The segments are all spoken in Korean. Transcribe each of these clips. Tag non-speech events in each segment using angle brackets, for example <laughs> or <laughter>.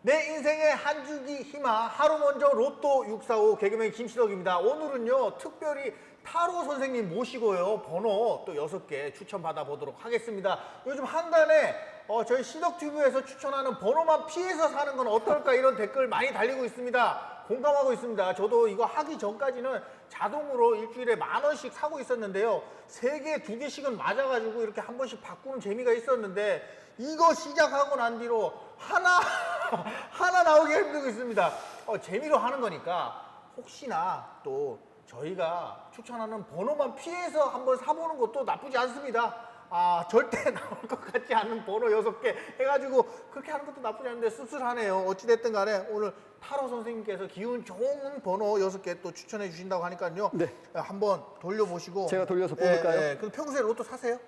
내 인생의 한 줄기 희망 하루 먼저 로또 645 개그맨 김시덕입니다. 오늘은요 특별히 타로 선생님 모시고요 번호 또 여섯 개 추천 받아 보도록 하겠습니다. 요즘 한간에 어, 저희 시덕튜브에서 추천하는 번호만 피해서 사는 건 어떨까 이런 댓글 많이 달리고 있습니다. 공감하고 있습니다. 저도 이거 하기 전까지는 자동으로 일주일에 만 원씩 사고 있었는데요. 세 개, 두 개씩은 맞아가지고 이렇게 한 번씩 바꾸는 재미가 있었는데 이거 시작하고 난 뒤로 하나 <laughs> 하나 나오기 힘들고 있습니다. 어, 재미로 하는 거니까 혹시나 또 저희가 추천하는 번호만 피해서 한번 사보는 것도 나쁘지 않습니다. 아 절대 <laughs> 나올 것 같지 않은 번호 여섯 개 해가지고 그렇게 하는 것도 나쁘지 않은데 씁쓸하네요. 어찌됐든 간에 오늘 타로 선생님께서 기운 좋은 번호 여섯 개 또 추천해 주신다고 하니까요. 네. 한번 돌려보시고 제가 돌려서 뽑을까요? 예, 예. 그럼 평소에 로또 사세요?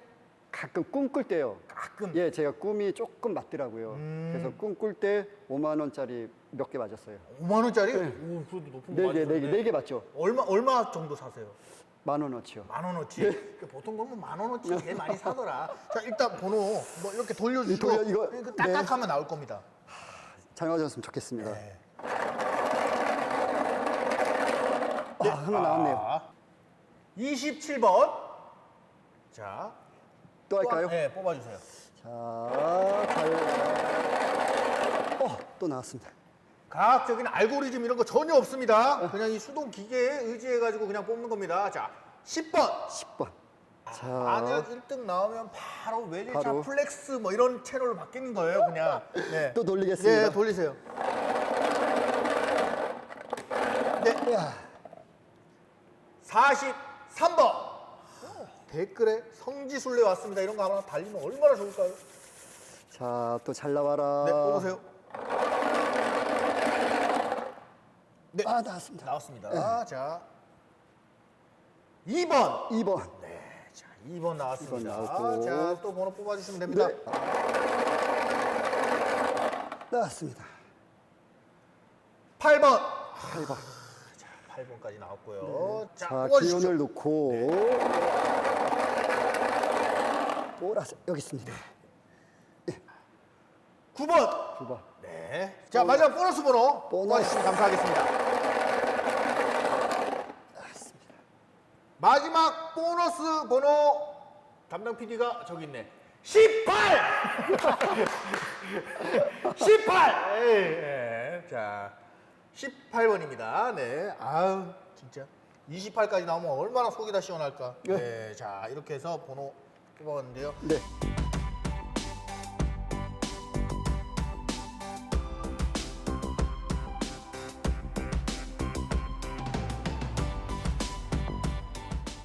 가끔 꿈꿀 때요. 가끔. 예, 제가 꿈이 조금 맞더라고요. 음. 그래서 꿈꿀 때 5만 원짜리 몇 개 맞았어요. 5만 원짜리? 네. 오, 그래도 높은 거 네 개, 네 개, 맞으셨네. 네개 맞죠? 얼마 얼마 정도 사세요? 만 원어치요. 만 원어치. 그 보통 보면 만 원어치 제일 많이 사더라. 자 일단 번호 뭐 이렇게 돌려주시고 돌려- 이거- 그 딱딱하면 나올 겁니다. 잘 맞았으면 좋겠습니다. 네. 아, 하나 나왔네요. 아, 27번. 자. 또 할까요? 네, 뽑아주세요. 자, 잘. 어, 또 나왔습니다. 과학적인 알고리즘 이런 거 전혀 없습니다. 그냥 이 수동 기계에 의지해가지고 그냥 뽑는 겁니다. 자, 10번. 10번. 자, 만약 1등 나오면 바로 외제차 바로. 플렉스 뭐 이런 채널로 바뀌는 거예요, 그냥. 네. 또 돌리겠습니다. 네, 돌리세요. 네. 야, 43번. 댓글에 성지순례 왔습니다. 이런 거 하나 달리면 얼마나 좋을까요? 자, 또 잘 나와라. 네, 뽑으세요. 네. 아, 나왔습니다. 나왔습니다. 자. 2번. 2번. 네, 자, 2번 나왔습니다. 2번 나왔고. 자, 또 번호 뽑아주시면 됩니다. 네. 나왔습니다. 8번. 8번. 8번까지 나왔고요. 자, 자, 뽑아주시죠. 기운을 놓고. 보라색 여기 있습니다. 9번. 9번. 네. 자, 마지막 보너스 번호 보너스. 뽑아주시면 감사하겠습니다. 마지막 보너스 번호 담당 PD가 저기 있네. 18! 18! 에이, 예. 자, 18번입니다. 네. 아우, 진짜. 28까지 나오면 얼마나 속이 다 시원할까. 네. 네. 자, 이렇게 해서 번호 뽑아봤는데요. 네.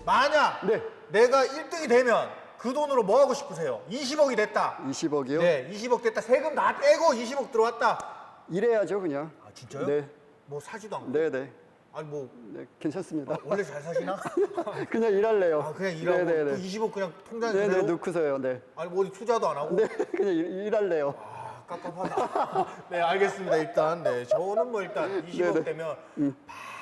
만약 네. 내가 1등이 되면 그 돈으로 뭐 하고 싶으세요? 20억이 됐다. 20억이요? 네, 20억 됐다. 세금 다 떼고 20억 들어왔다. 일해야죠, 그냥. 아, 진짜요? 네. 뭐 사지도 않고. 네, 네. 아니 뭐 네, 괜찮습니다. 원래 잘 사시나? <laughs> 그냥 일할래요. 아, 그냥 일하고 네, 네, 그 네. 20억 그냥 통장에 네, 네, 그대로? 넣고서요. 네. 아니 뭐 어디 투자도 안 하고? 네, <laughs> 그냥 일, 일할래요. 아, 깝깝하다. <laughs> 네, 알겠습니다. 일단 네, 저는 뭐 일단 20억 네, 네. 되면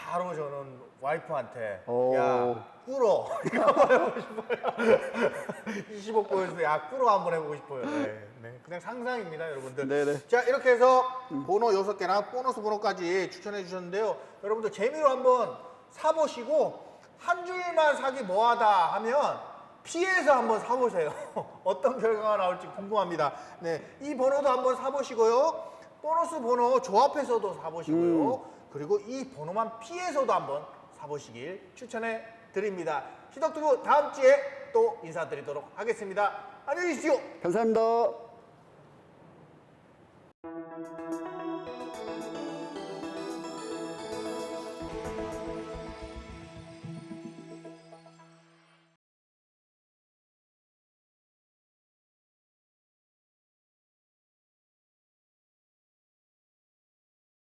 바로 저는 와이프한테 오. 야 꿇어 <laughs> 이거 한번 해보고 싶어요. <laughs> 20억 보여서 야 꿇어 한번 해보고 싶어요. 네, 네. 그냥 상상입니다, 여러분들. 네, 네. 자 이렇게 해서 번호 6개랑 보너스 번호까지 추천해 주셨는데요. 여러분들 재미로 한번 사보시고 한 줄만 사기 뭐하다 하면 피해서 한번 사보세요. <laughs> 어떤 결과가 나올지 궁금합니다. 네, 이 번호도 한번 사보시고요. 보너스 번호 조합해서도 사보시고요. 그리고 이 번호만 피해서도 한번 사보시길 추천해 드립니다. 시덕두부 다음 주에 또 인사드리도록 하겠습니다. 안녕히 계십시오. 감사합니다.